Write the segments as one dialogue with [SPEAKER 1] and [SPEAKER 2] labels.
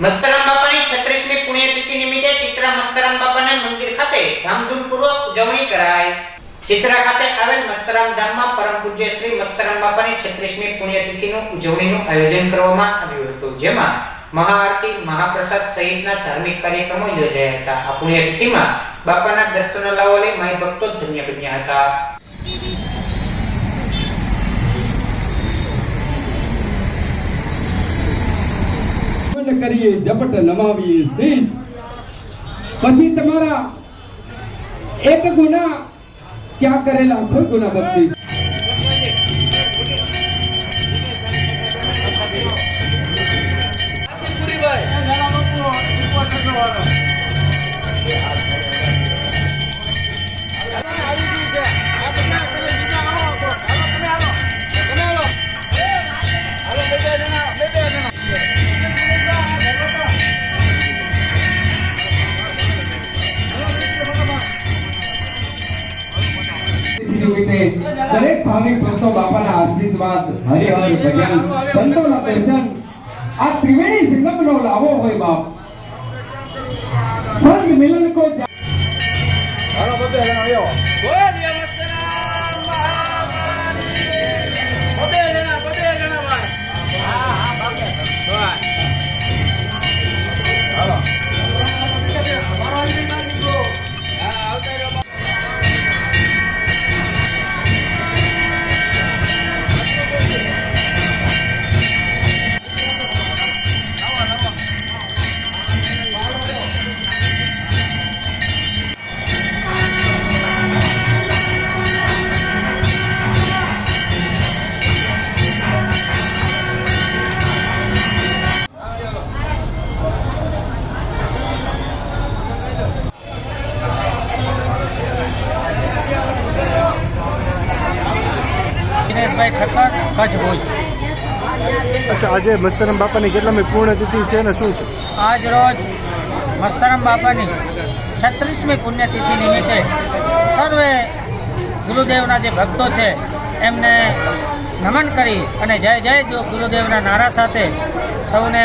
[SPEAKER 1] મસ્તરામ બાપાની છત્રીસમી પુણ્યતિથિ નિમિત્તે ચિત્રા મસ્તરામ બાપાના મંદિર ખાતે ધામધૂમપૂર્વક ઉજવણી કરાઈ. ચિત્રા ખાતે આવેલ મસ્તરામ ધામમાં પરમ પૂજ્ય શ્રી મસ્તરામ બાપાની છત્રીસમી પુણ્યતિથિનું ઉજવણીનું આયોજન કરવામાં આવ્યું હતું, જેમાં મહાઆરતી મહાપ્રસાદ સહિતના ધાર્મિક કાર્યક્રમો યોજાયા હતા. આ પુણ્યતિથિમાં બાપાના દર્શન લાવો લઈ માય ભક્તો ધન્ય બન્યા હતા.
[SPEAKER 2] કરીએ ઝપટ નમાવીએ શીશ પછી તમારા એક ગુના ક્યાં કરેલા? કોઈ ગુના બક્ષી સંતોના દર્શન. આ ત્રિવેણી સંગમનો લાવો હોય બાપ. સ્વર્ગ મિલન કો જા-
[SPEAKER 3] ઠક્કર કચ્છ ભુજ.
[SPEAKER 4] અચ્છા આજે મસ્તરામ બાપાની કેટલામી પૂર્ણતિથિ છે ને શું છે?
[SPEAKER 3] આજ રોજ મસ્તરામ બાપાની છત્રીસમી પુણ્યતિથિ નિમિત્તે સર્વે ગુરુદેવના જે ભક્તો છે એમને નમન કરી અને જય જય ગુરુદેવના નારા સાથે સૌને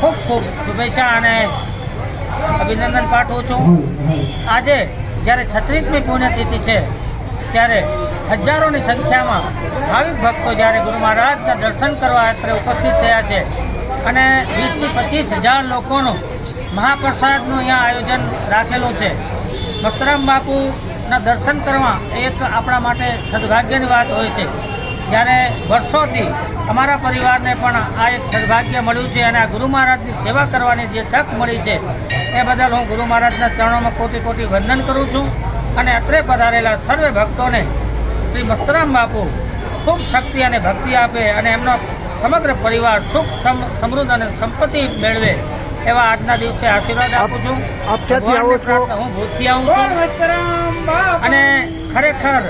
[SPEAKER 3] ખૂબ ખૂબ શુભેચ્છા અને અભિનંદન પાઠવું છું. આજે જ્યારે છત્રીસમી પુણ્યતિથિ છે ત્યારે હજારોની સંખ્યામાં ભાવિક ભક્તો જ્યારે ગુરુ મહારાજના દર્શન કરવા અત્રે ઉપસ્થિત થયા છે અને વીસથી પચીસ હજાર લોકોનું મહાપ્રસાદનું અહીંયા આયોજન રાખેલું છે. ભક્તરામ બાપુના દર્શન કરવા એક આપણા માટે સદભાગ્યની વાત હોય છે. જ્યારે વર્ષોથી અમારા પરિવારને પણ આ એક સદભાગ્ય મળ્યું છે અને આ ગુરુ મહારાજની સેવા કરવાની જે તક મળી છે એ બદલ હું ગુરુ મહારાજના ચરણોમાં કોટી કોટી વંદન કરું છું અને અત્રે પધારેલા સર્વે ભક્તોને શ્રી મસ્તરામ બાપુ ખૂબ શક્તિ અને ભક્તિ આપે અને એમનો સમગ્ર પરિવાર સુખ સમ- સમૃદ્ધ અને સંપત્તિ મેળવે એવા આજના દિવસે આશીર્વાદ આપું છું.
[SPEAKER 4] આપ ક્યાંથી આવો છો?
[SPEAKER 3] હું ભૂતથી આવું છું. અને ખરેખર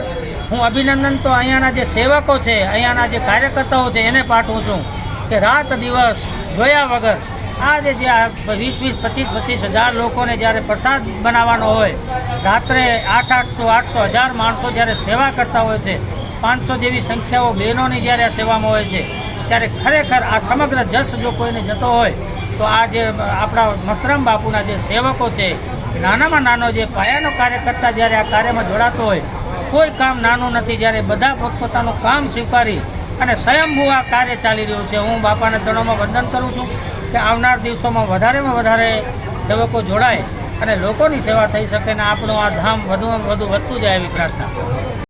[SPEAKER 3] હું અભિનંદન તો અહીંયાના જે સેવકો છે અહીંયાના જે કાર્યકર્તાઓ છે એને પાઠવું છું કે રાત દિવસ જોયા વગર આજે જે આ વીસ વીસ, પચીસ પચીસ હજાર લોકોને જ્યારે પ્રસાદ બનાવવાનો હોય, રાત્રે આઠ આઠસો આઠસો હજાર માણસો જ્યારે સેવા કરતા હોય છે, પાંચસો જેવી સંખ્યાઓ બહેનોની જ્યારે આ સેવામાં હોય છે, ત્યારે ખરેખર આ સમગ્ર જશ જો કોઈને જતો હોય, તો આ જે આપણા મસ્તરામ બાપુના જે સેવકો છે, નાનામાં નાનો જે પાયાનો કાર્યકર્તા જ્યારે આ કાર્યમાં જોડાતો હોય, કોઈ કામ નાનું નથી જ્યારે બધા પોતપોતાનું કામ સ્વીકારી અને સ્વયંભૂ આ કાર્ય ચાલી રહ્યું છે. હું બાપાના ચરણોમાં વંદન કરું છું. કે આવનાર દિવસોમાં વધારેમાં વધારે સેવકો જોડાય અને લોકોની સેવા થઈ શકે ને આપણું આ ધામ વધુમાં વધુ વધતું જાય એવી પ્રાર્થના.